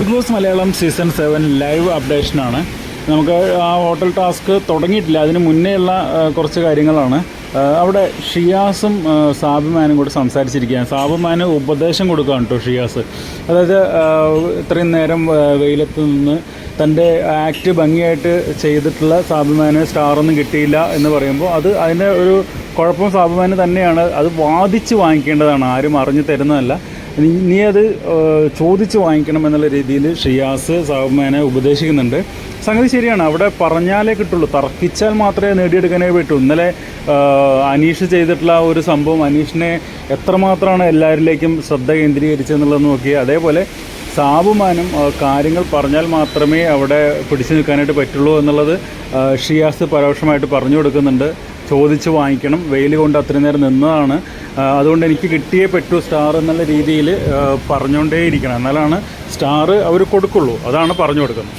Big Boss Malayalam season seven live അപ്ഡേഷനാണ്. നമുക്ക് ആ hotel task തുടങ്ങിയിട്ടില്ല. അതിന് മുന്നേയുള്ള കുറച്ച് കാര്യങ്ങളാണ്. അവിടെ ഷിയാസും സാബുമാനും കൂടെ സംസാരിച്ചിരിക്കുകയാണ്. സാബുമാന് ഉപദേശം കൊടുക്കുകയാണ് കേട്ടോ ഷിയാസ്. അതായത് ഇത്രയും നേരം വെയിലത്ത് നിന്ന് തന്റെ ആക്ട് ഭംഗിയായിട്ട് ചെയ്തിട്ടുള്ള സാബുമാന് സ്റ്റാറൊന്നും കിട്ടിയില്ല എന്ന് പറയുമ്പോൾ അത് അതിന്റെ ഒരു കുഴപ്പം സാബുമാന് തന്നെയാണ്. അത് വാദിച്ച് വാങ്ങിക്കേണ്ടതാണ്. ആരും അറിഞ്ഞു തരുന്നതല്ല. നീ നീ അത് ചോദിച്ച് വാങ്ങിക്കണം എന്നുള്ള രീതിയിൽ ഷിയാസ് സാബുമാനെ ഉപദേശിക്കുന്നുണ്ട്. സംഗതി ശരിയാണ്. അവിടെ പറഞ്ഞാലേ കിട്ടുള്ളൂ. തർക്കിച്ചാൽ മാത്രമേ നേടിയെടുക്കാനേ പറ്റൂ. ഇന്നലെ അനീഷ് ചെയ്തിട്ടുള്ള ഒരു സംഭവം അനീഷിനെ എത്രമാത്രമാണ് എല്ലാവരിലേക്കും ശ്രദ്ധ കേന്ദ്രീകരിച്ചെന്നുള്ളത് നോക്കി. അതേപോലെ സാബുമാനും കാര്യങ്ങൾ പറഞ്ഞാൽ മാത്രമേ അവിടെ പിടിച്ചു നിൽക്കാനായിട്ട് പറ്റുള്ളൂ എന്നുള്ളത് ഷിയാസ് പരോക്ഷമായിട്ട് പറഞ്ഞു കൊടുക്കുന്നുണ്ട്. ചോദിച്ച് വാങ്ങിക്കണം. വെയിൽ കൊണ്ട് അത്രയും നേരം നിന്നതാണ്. അതുകൊണ്ട് എനിക്ക് കിട്ടിയേ പറ്റൂ സ്റ്റാർ എന്നുള്ള രീതിയിൽ പറഞ്ഞുകൊണ്ടേയിരിക്കണം. എന്നാലാണ് സ്റ്റാർ അവർ കൊടുക്കുള്ളൂ. അതാണ് പറഞ്ഞു കൊടുക്കുന്നത്.